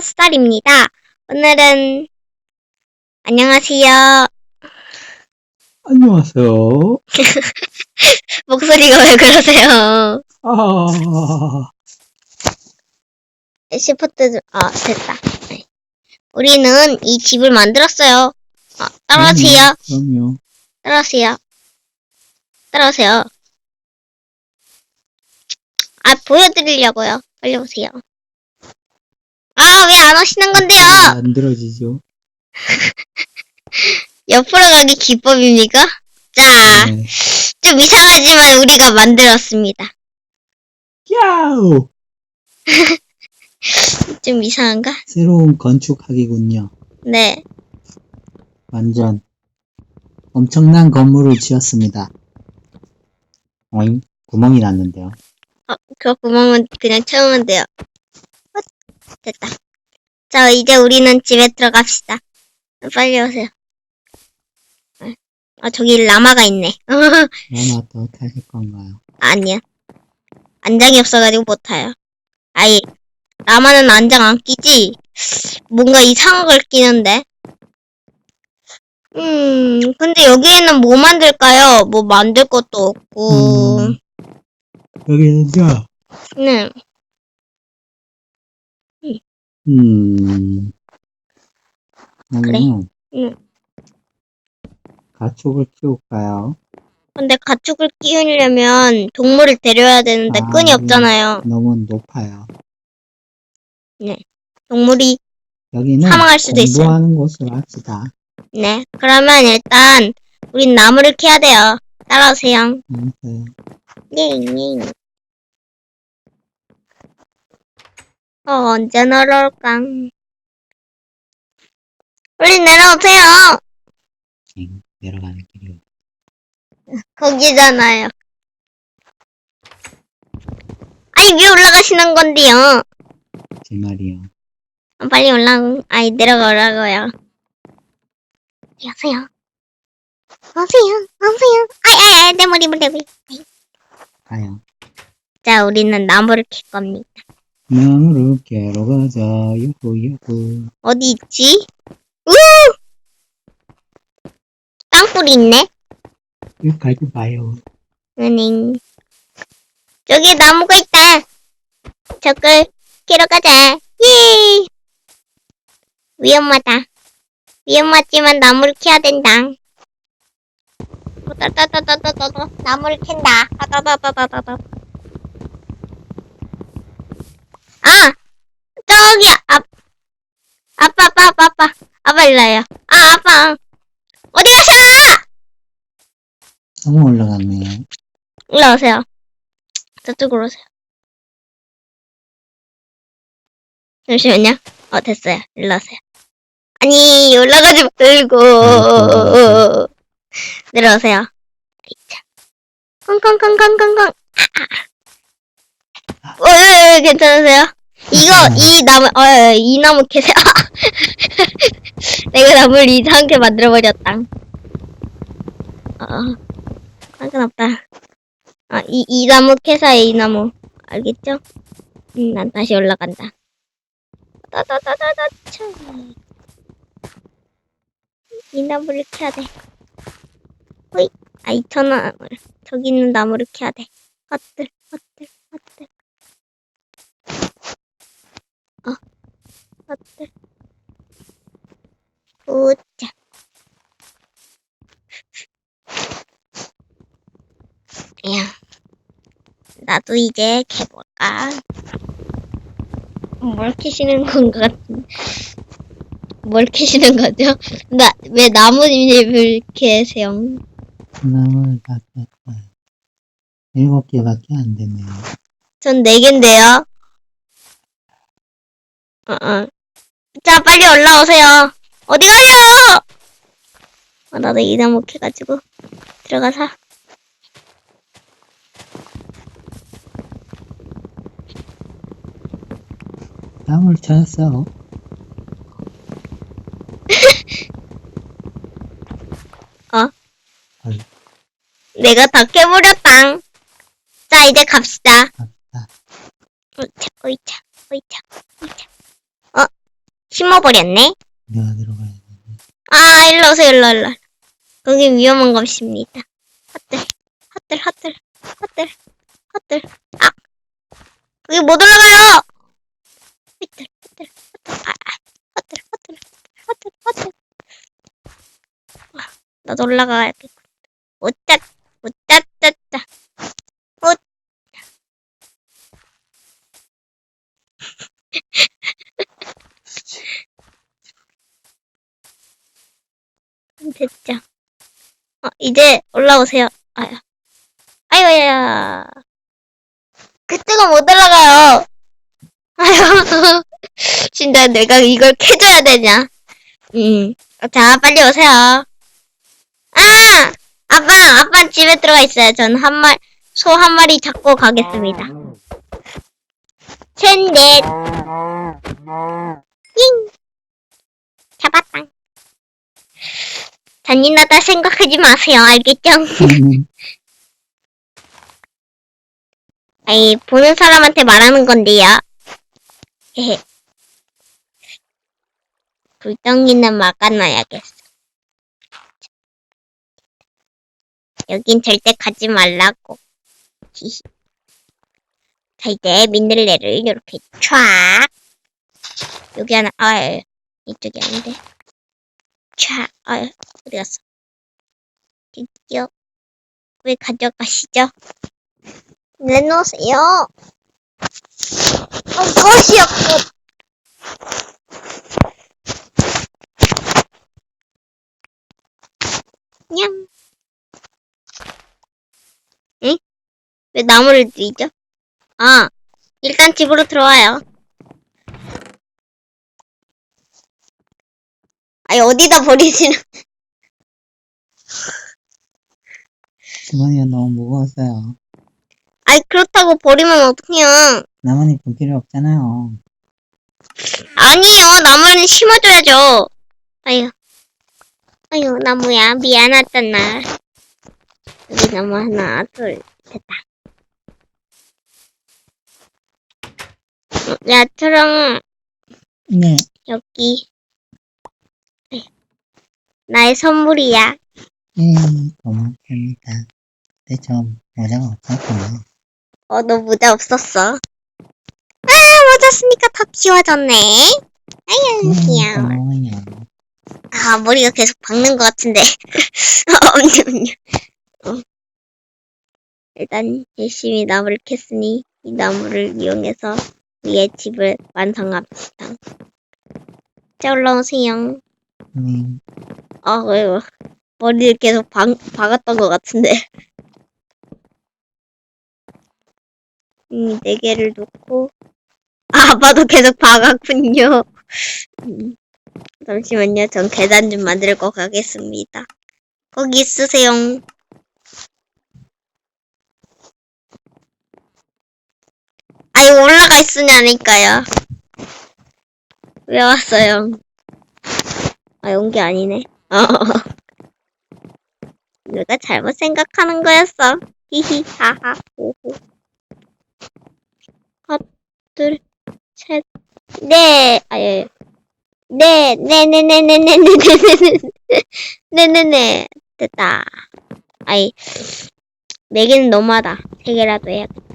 스타입니다. 오늘은 안녕하세요. 안녕하세요. 목소리가 왜 그러세요? 아, 시프트 좀- 아 됐다. 네. 우리는 이 집을 만들었어요. 아, 따라오세요. 그럼요. 따라오세요. 따라오세요. 아 보여드리려고요. 빨리 오세요. 아왜안 오시는 건데요? 안 들어지죠? 옆으로 가기 기법입니까? 자, 네. 좀 이상하지만 우리가 만들었습니다. 야우! 좀 이상한가? 새로운 건축학이군요. 네. 완전 엄청난 건물을 지었습니다. 어잉? 구멍이 났는데요. 어, 그 구멍은 그냥 채우면 돼요. 어, 됐다. 자, 이제 우리는 집에 들어갑시다. 빨리 오세요. 아, 저기 라마가 있네. 그럼 어떻게 하실 건가요? 아니야. 안장이 없어가지고 못 타요. 아이, 라마는 안장 안 끼지? 뭔가 이상한 걸 끼는데? 음, 근데 여기에는 뭐 만들까요? 뭐 만들 것도 없고. 음. 여기는요? 네. 음. 여기는 응. 가축을 키울까요? 근데 가축을 키우려면 동물을 데려야 되는데 아, 끈이 네. 없잖아요. 너무 높아요. 동물이 여기는 사망할 수도 있어요. 공부하는 곳으로 합시다. 네. 그러면 일단 우린 나무를 캐야 돼요. 따라오세요. 음, 네. 잉잉. 어, 언제 날아올까? 빨리 내려오세요. 엥, 내려가는 길이요. 거기잖아요. 아니, 왜 올라가시는 건데요? 제 말이요. 아, 빨리 올라, 아니, 내려가라고요. 여보세요? 오세요, 오세요. 아이, 아이, 아이, 내 머리, 머리, 머리. 가요. 자, 우리는 나무를 캘 겁니다. 나무를 깨러 가자. 유후. 어디 있지? 우! 땅굴이 있네? 여기 갈고 봐요. 은행. 저기 나무가 있다. 저걸 캐러 가자. 예! 위험하다. 위험하지만 나무를 캐야 된다. 따따따따따따 나무를 캔다. 따따따따따따. 아! 저기야! 아, 아빠, 아빠, 아빠, 아빠. 아빠 일로요. 아, 아빠. 어디 가셔! 너무 올라갔네요. 올라오세요. 저쪽으로 오세요. 잠시만요. 어, 됐어요. 일로 오세요. 아니, 올라가지 말고. 내려오세요. 자. 콩콩콩콩콩콩. 어, 예, 예, 괜찮으세요? 이거, 이 나무, 어, 예, 이 나무 캐세요. 내가 나무를 이상하게 만들어 버렸다. 어, 상관없다. 아, 이, 이 나무 캐사요, 이 나무. 알겠죠? 음, 난 다시 올라간다. 따다다다다, 참. 이 나무를 캐야 돼. 호이. 아, 이천 나무. 저기 있는 나무를 캐야 돼. 헛들, 헛들, 헛들. 어, 헛들. 우짜. 야, 나도 이제 캐볼까? 뭘 캐시는 건가. 뭘 캐시는 거죠? 나, 왜 나뭇잎을 캐세요? 다 깼어요. 일곱 개밖에 안 되네요. 전 네 개인데요. 어, 어. 자, 빨리 올라오세요. 어디 가요? 어, 나도 이 나무 캐가지고 들어가서. 나무를 찾았어요. 내가 다 캐버렸당. 자, 이제 갑시다. 갑시다. 어이차, 어이차, 어이차, 어이차. 어, 심어버렸네. 내가 들어가야 돼. 아, 일로 오세요, 일로, 일로. 거기 위험한 곳입니다. 헛들, 헛들, 헛들, 헛들, 헛들. 아! 거기 못 올라가요! 헛들, 헛들, 헛들, 아, 아, 헛들, 헛들, 헛들, 헛들. 아, 나도 올라가야겠군. 오따, 오따따따. 오. 됐죠. 어, 이제 올라오세요. 아유. 아유야. 그때가 못 올라가요. 아유. 진짜 내가 이걸 캐줘야 되냐. 음. 자, 빨리 오세요. 아! 아빠, 아빠 집에 들어가 있어요. 전 한 마리, 소 한 마리 잡고 가겠습니다. 셋, 넷. 잉. 잡았다. 잔인하다 생각하지 마세요. 알겠죠? 음, 아이, 보는 사람한테 말하는 건데요. 헤헤. 불덩이는 막아놔야겠어. 여긴 절대 가지 말라고. 히히. 자, 이제 민들레를 이렇게 촥. 여기 하나, 아, 이쪽이 아닌데. 촥, 아, 어디 갔어? 여기요. 왜 가져가시죠? 내놓으세요. 어, 것이었고. 냥. 응? 왜 나무를 들이죠? 아, 일단 집으로 들어와요. 아니, 어디다 버리시는, 주머니가 너무 무거웠어요. 아니, 그렇다고 버리면 어떡해요. 나뭇잎 볼 필요 없잖아요. 아니에요. 나무는 심어줘야죠. 아유. 아유, 나무야. 미안하잖아. 여기 나무 하나, 둘, 됐다. 어, 야, 트렁, 네, 여기. 네. 나의 선물이야. 네, 고맙습니다. 근데 저 모자가 없었군요. 어, 너 모자 없었어. 아, 모자 쓰니까 더 귀여워졌네. 아유, 음, 귀여워. 고마워요. 아, 머리가 계속 박는 것 같은데. 어, 엄니, 엄니. 어. 일단, 열심히 나무를 캤으니, 이 나무를 이용해서 우리의 집을 완성합시다. 자, 올라오세요. 네, 아, 왜요? 머리를 계속 박, 박았던 것 같은데. 음, 네 개를 놓고. 아, 아빠도 계속 박았군요. 음, 잠시만요. 전 계단 좀 만들고 가겠습니다. 거기 있으세요. 아니, 올라가 있으냐니까요. 왜 왔어요? 아, 온 게 아니네. 어. 누가 잘못 생각하는 거였어. 히히, 하하, 호호. 하나, 둘, 셋, 넷. 아, 예. 네, 네, 네, 네, 네, 네, 네, 네, 네, 네, 네, 네, 됐다. 아이, 네 개는 너무하다. 세 개라도 해야겠다.